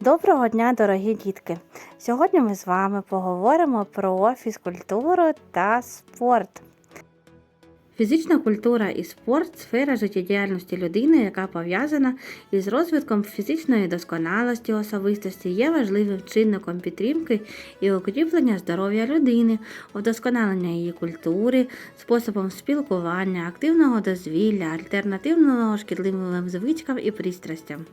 Доброго дня, дорогі дітки! Сьогодні ми з вами поговоримо про фізкультуру та спорт. Фізична культура і спорт сфера життєдіяльності людини, яка пов'язана із розвитком фізичної досконалості особистості, є важливим чинником підтримки і укріплення здоров'я людини, вдосконалення її культури, способом спілкування, активного дозвілля, альтернативного шкідливим звичкам і пристрастям.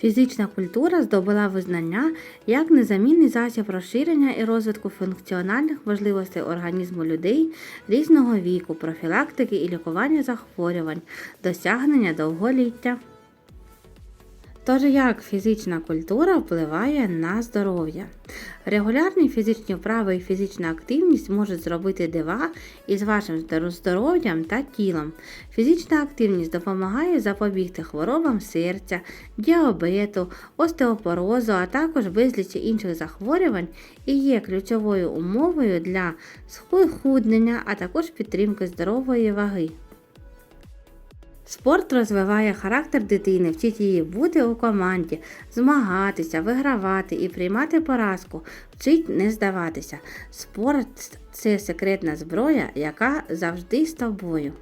Фізична культура здобула визнання як незамінний засіб розширення і розвитку функціональних важливостей організму людей різного віку, профілактики і лікування захворювань, досягнення довголіття. Тож як фізична культура впливає на здоров'я? Регулярні фізичні вправи і фізична активність можуть зробити дива із вашим здоров'ям та тілом. Фізична активність допомагає запобігти хворобам серця, діабету, остеопорозу, а також безлічі інших захворювань і є ключовою умовою для схуднення, а також підтримки здорової ваги. Спорт розвиває характер дитини, вчить її бути у команді, змагатися, вигравати і приймати поразку, вчить не здаватися. Спорт це секретна зброя, яка завжди з тобою.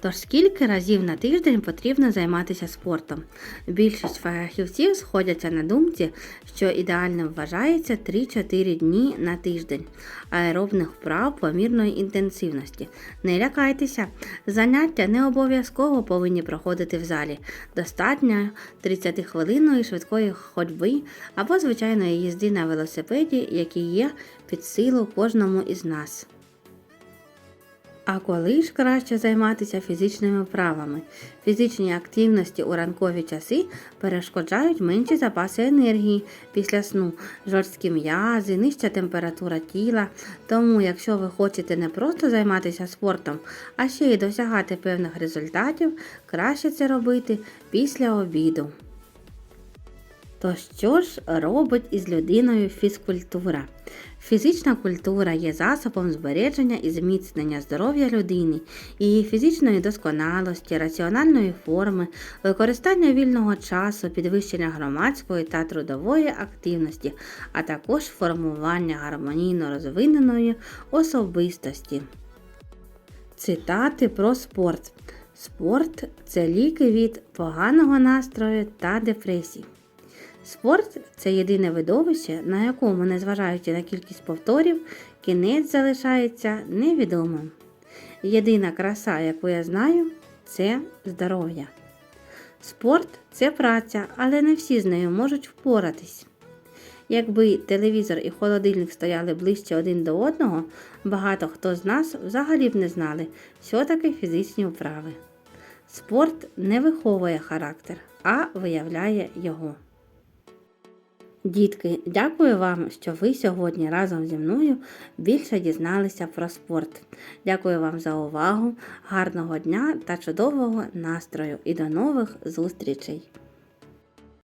Тож скільки разів на тиждень потрібно займатися спортом? Більшість фахівців сходяться на думці, що ідеальним вважається 3-4 дні на тиждень аеробних вправ помірної інтенсивності. Не лякайтеся, заняття не обов'язково повинні проходити в залі. Достатньо 30-хвилинної швидкої ходьби або звичайної їзди на велосипеді, які є під силу кожному із нас. А коли ж краще займатися фізичними вправами? Фізичні активності у ранкові часи перешкоджають менші запаси енергії після сну, жорсткі м'язи, нижча температура тіла. Тому, якщо ви хочете не просто займатися спортом, а ще й досягати певних результатів, краще це робити після обіду. То що ж робить із людиною фізкультура? Фізична культура є засобом збереження і зміцнення здоров'я людини, її фізичної досконалості, раціональної форми, використання вільного часу, підвищення громадської та трудової активності, а також формування гармонійно розвиненої особистості. Цитати про спорт. Спорт це ліки від поганого настрою та депресії. Спорт це єдине видовище, на якому, незважаючи на кількість повторів, кінець залишається невідомим. Єдина краса, яку я знаю, це здоров'я. Спорт це праця, але не всі з нею можуть впоратись. Якби телевізор і холодильник стояли ближче один до одного, багато хто з нас взагалі б не знали, що таке фізичні вправи. Спорт не виховує характер, а виявляє його. Дітки, дякую вам, що ви сьогодні разом зі мною більше дізналися про спорт. Дякую вам за увагу, гарного дня та чудового настрою і до нових зустрічей!